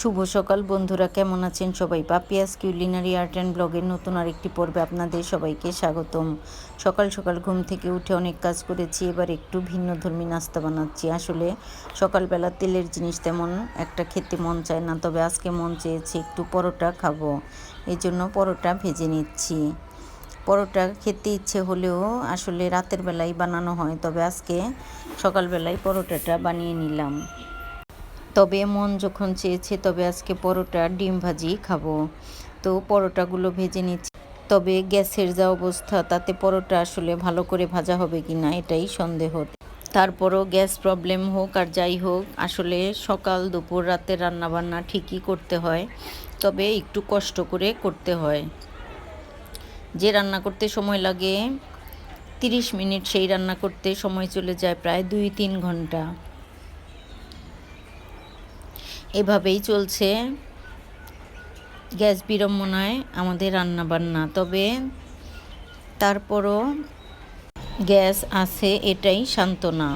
শুভ সকাল বন্ধুরা, কেমন আছেন সবাই? পাপিয়াস কিউলিনারি আর্ট অ্যান্ড ব্লগের নতুন আরেকটি পর্বে আপনাদের সবাইকে স্বাগতম। সকাল সকাল ঘুম থেকে উঠে অনেক কাজ করেছি, এবার একটু ভিন্ন ধর্মী নাস্তা বানাচ্ছি। আসলে সকালবেলা তেলের জিনিস তেমন একটা খেতে মন চায় না, তবে আজকে মন চেয়েছে একটু পরোটা খাব। এই জন্য পরোটা ভেজে নিচ্ছি। পরোটা খেতে ইচ্ছে হলেও আসলে রাতের বেলায় বানানো হয়, তবে আজকে সকালবেলায় পরোটাটা বানিয়ে নিলাম। তবে মন যখন চেয়েছে, তবে আজকে পরোটা, ডিম ভাজি খাব। তো পরোটাগুলো ভেজে নিচ্ছি। তবে গ্যাসের যা অবস্থা, তাতে পরোটা আসলে ভালো করে ভাজা হবে কি না, এটাই সন্দেহ। তারপরও গ্যাস প্রবলেম হোক আর যাই হোক, আসলে সকাল, দুপুর, রাতে রান্নাবান্না ঠিকই করতে হয়। তবে একটু কষ্ট করে করতে হয়। যে রান্না করতে সময় লাগে, তিরিশ মিনিট সেই রান্না করতে সময় চলে যায় প্রায় দুই তিন ঘণ্টা। এভাবেই চলছে। গ্যাস বিড়ম্বনায় আমাদের রান্না বান্না তবে তারপরও গ্যাস আছে, এটাই সান্ত্বনা।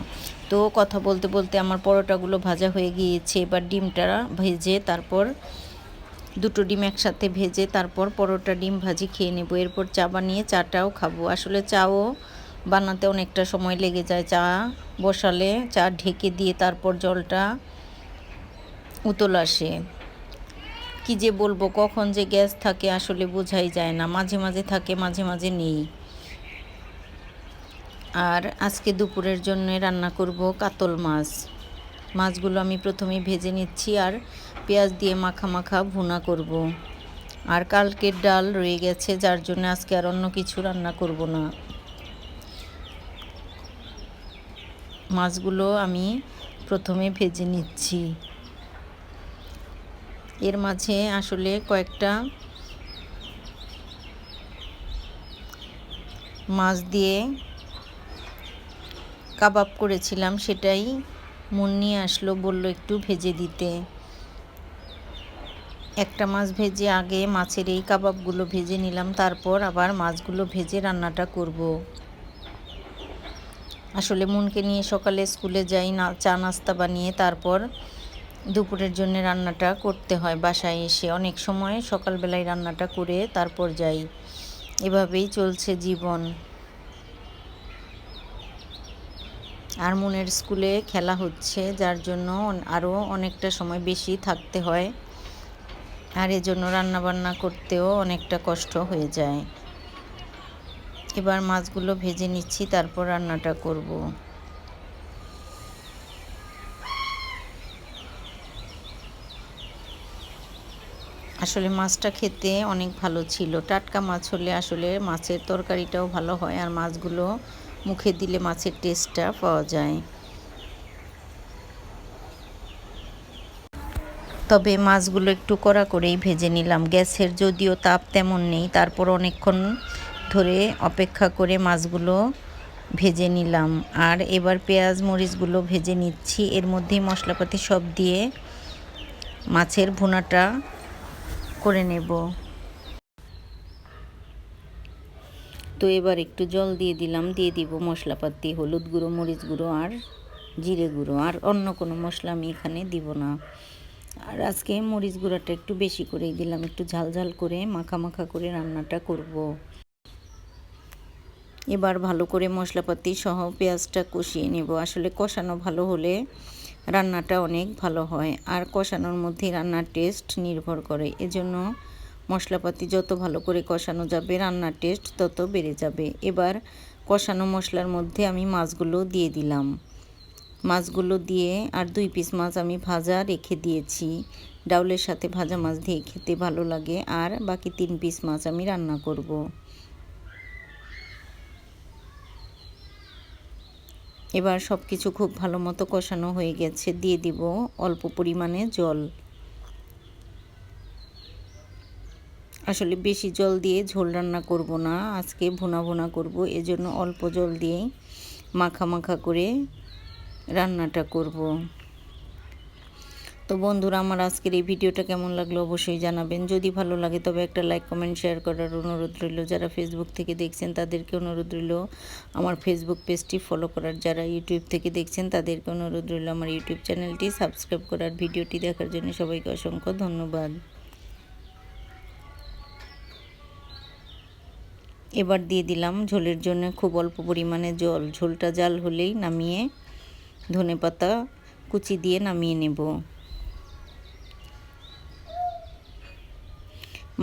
তো কথা বলতে বলতে আমার পরোটাগুলো ভাজা হয়ে গিয়েছে, এবার ডিমটা ভেজে তারপর দুটো ডিম একসাথে ভেজে তারপর পরোটা ডিম ভাজি খেয়ে নেব। এরপর চা বানিয়ে চাটাও খাব। আসলে চাও বানাতে অনেকটা সময় লেগে যায়। চা বসালে, চা ঢেকে দিয়ে তারপর জলটা উতল আসে। কি যে বলব, কখন যে গ্যাস থাকে আসলে বোঝাই যায় না, মাঝে মাঝে থাকে, মাঝে মাঝে নেই। আর আজকে দুপুরের জন্য রান্না করব কাতল মাছ। মাছগুলো আমি প্রথমে ভেজে নিচ্ছি আর পেঁয়াজ দিয়ে মাখা মাখা ভুনা করব। আর কালকের ডাল রয়ে গেছে, যার জন্য আজকে আর অন্য কিছু রান্না করব না। মাছগুলো আমি প্রথমে ভেজে নিচ্ছি। এর মাঝে আসলে কয়েকটা মাছ দিয়ে কাবাব করেছিলাম, সেটাই মন নিয়ে আসলো, বলল একটু ভেজে দিতে। একটা মাছ ভেজে আগে মাছের এই কাবাবগুলো ভেজে নিলাম, তারপর আবার মাছগুলো ভেজে রান্নাটা করব। আসলে মনকে নিয়ে সকালে স্কুলে যাই, না, চা নাস্তা বানিয়ে তারপর দুপুরের জন্য রান্নাটা করতে হয় বাসায় এসে। অনেক সময় সকালবেলায় রান্নাটা করে তারপর যাই। এভাবেই চলছে জীবন। আর মনের স্কুলে খেলা হচ্ছে, যার জন্য আরও অনেকটা সময় বেশি থাকতে হয়। আর এজন্য রান্নাবান্না করতেও অনেকটা কষ্ট হয়ে যায়। এবার মাছগুলো ভেজে নিচ্ছি, তারপর রান্নাটা করব। আসলে মাছটা খেতে অনেক ভালো ছিল। টাটকা মাছ হলে আসলে মাছের তরকারিটাও ভালো হয় আর মাছগুলো মুখে দিলে মাছের টেস্টটা পাওয়া যায়। তবে মাছগুলো একটু কড়া করেই ভেজে নিলাম। গ্যাসের যদিও তাপ তেমন নেই, তারপর অনেকক্ষণ ধরে অপেক্ষা করে মাছগুলো ভেজে নিলাম। আর এবার পেঁয়াজ, মরিচগুলো ভেজে নিচ্ছি। এর মধ্যেই মশলাপাতি সব দিয়ে মাছের ভুনাটা করে নেব। তো এবার একটু জল দিয়ে দিলাম, দিয়ে দিব মশলাপাতি, হলুদ গুঁড়ো, মরিচ গুঁড়ো আর জিরে গুঁড়ো। আর অন্য কোনো মশলা আমি এখানে দিব না। আর আজকে মরিচ গুঁড়োটা একটু বেশি করেই দিলাম, একটু ঝাল ঝাল করে মাখা মাখা করে রান্নাটা করব। এবার ভালো করে মশলাপাতি সহ পেঁয়াজটা কষিয়ে নেব। আসলে কষানো ভালো হলে রান্নাটা অনেক ভালো হয় আর কষানোর মধ্যে রান্নার টেস্ট নির্ভর করে। এজন্য মশলাপাতি যত ভালো করে কষানো যাবে, রান্নার টেস্ট তত বেড়ে যাবে। এবার কষানো মশলার মধ্যে আমি মাছগুলো দিয়ে দিলাম। মাছগুলো দিয়ে আর দুই পিস মাছ আমি ভাজা রেখে দিয়েছি। ডাউলের সাথে ভাজা মাছ দিয়ে খেতে ভালো লাগে। আর বাকি তিন পিস মাছ আমি রান্না করব। এবার সব কিছু খুব ভালো মতো কষানো হয়ে গেছে। দিয়ে দিব অল্প পরিমাণে জল। আসলে বেশি জল দিয়ে ঝোল রান্না করব না, আজকে ভুনা ভুনা করব, এজন্য অল্প জল দিয়েই মাখা মাখা করে রান্নাটা করব। তো বন্ধুরা, আমার আজকের এই ভিডিওটা কেমন লাগল অবশ্যই জানাবেন। যদি ভালো লাগে, তবে একটা লাইক কমেন্ট শেয়ার করার অনুরোধ রইল। যারা ফেসবুক থেকে দেখছেন, তাদেরকে অনুরোধ রইল আমার ফেসবুক পেজটি ফলো করার। যারা ইউটিউব থেকে দেখছেন, তাদেরকে অনুরোধ রইল আমার ইউটিউব চ্যানেলটি সাবস্ক্রাইব করার। ভিডিওটি দেখার জন্য সবাইকে অসংখ্য ধন্যবাদ। এবার দিয়ে দিলাম ঝোলের জন্য খুব অল্প পরিমাণে জল। ঝোলটা জাল হলেই নামিয়ে ধনে পাতা কুচি দিয়ে নামিয়ে নেব।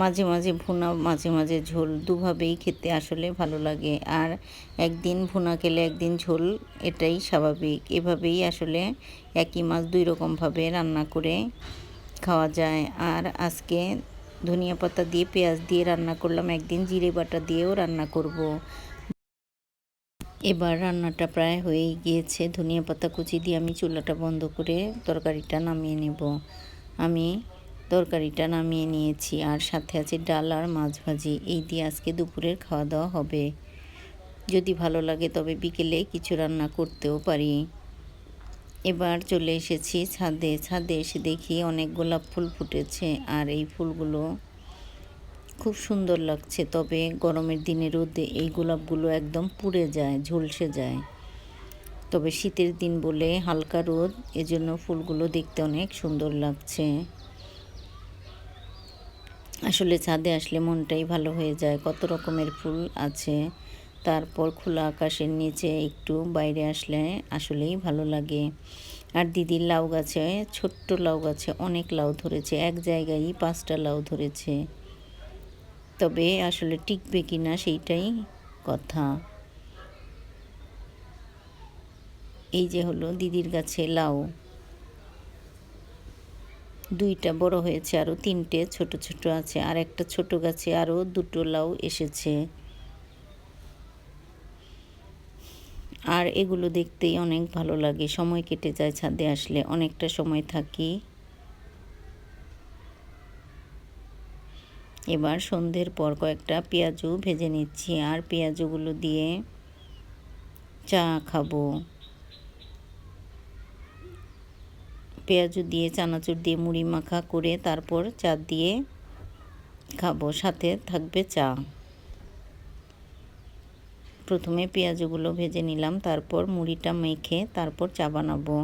মাঝে মাঝে ভুনা, মাঝে মাঝে ঝোল দুভাবেই খেতে আসলে ভালো লাগে। আর একদিন ভুনা খেলে একদিন ঝোল, এটাই স্বাভাবিক। এভাবেই আসলে একই মাছ দুই রকমভাবে রান্না করে খাওয়া যায়। আর আজকে ধনিয়া পাতা দিয়ে, পেঁয়াজ দিয়ে রান্না করলাম, একদিন জিরে বাটা দিয়েও রান্না করব। এবার রান্নাটা প্রায় হয়েই গিয়েছে। ধনিয়া পাতা কুচি দিয়ে আমি চুলাটা বন্ধ করে তরকারিটা নামিয়ে নেব। আমি তরকারিটা নামিয়ে নিয়েছি আর সাথে আছে ডাল আর মাছ ভাজি। এই দিয়ে আজকে দুপুরের খাওয়া দাওয়া হবে। যদি ভালো লাগে তবে বিকেলে কিছু রান্না করতেও পারি। এবার চলে এসেছি ছাদে। ছাদে এসে দেখি অনেক গোলাপ ফুল ফুটেছে আর এই ফুলগুলো খুব সুন্দর লাগছে। তবে গরমের দিনে রোদে এই গোলাপগুলো একদম পুড়ে যায়, ঝলসে যায়। তবে শীতের দিন বলে হালকা রোদ, এজন্য ফুলগুলো দেখতে অনেক সুন্দর লাগছে। আসলে ছাদে আসলে মনটাই ভালো হয়ে যায়। কত রকমের ফুল আছে। তারপর খোলা আকাশের নিচে একটু বাইরে আসলে আসলেই ভালো লাগে। আর দিদির লাউ গাছে, ছোট্ট লাউ গাছে অনেক লাউ ধরেছে। এক জায়গায় পাঁচটা লাউ ধরেছে। তবে আসলে টিকবে কি না সেইটাই কথা। এই যে হলো দিদির গাছে লাউ। দুইটা বড় হয়েছে আরও তিনটে ছোট ছোট আছে, আর একটা ছোট গাছে আরও দুটো লাউ এসেছে। আর এগুলো দেখতেই অনেক ভালো লাগে, সময় কেটে যায় ছাদে আসলে, অনেকটা সময় থাকি। এবার সন্ধ্যের পর কয়েকটা পেঁয়াজু ভেজে নিচ্ছি, আর পেঁয়াজুগুলো দিয়ে চা খাব। পেঁয়াজু দিয়ে চানাচুর দিয়ে মুড়ি মাখা করে তারপর চা দিয়ে খাব। সাথে থাকবে চা। প্রথমে পেঁয়াজগুলো ভেজে নিলাম, তারপর মুড়িটা মেখে তারপর চা বানাবো।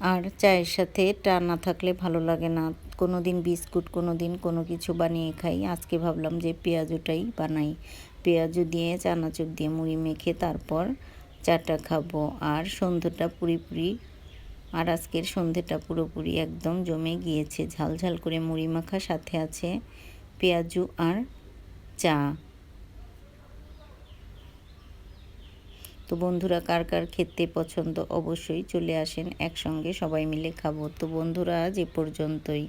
আর চায়ের সাথে টা না থাকলে ভালো লাগে না। কোনো দিন বিস্কুট কোনো দিন কোনো কিছু বানিয়ে খাই। আজকে ভাবলাম যে পেঁয়াজুটাই বানাই। পেঁয়াজু দিয়ে চানাচুর দিয়ে মুড়ি মেখে তারপর চাটা খাব। আর সন্ধ্যাটা পুরি আর আজকের সন্ধেটা পুরোপুরি একদম জমে গিয়েছে। ঝালঝাল ঝাল করে মুড়ি মাখা, সাথে আছে পেঁয়াজু আর চা। তো বন্ধুরা, কার কার খেতে পছন্দ অবশ্যই চলে আসেন একসঙ্গে, সবাই মিলে খাব। তো বন্ধুরা, আজ এ পর্যন্তই।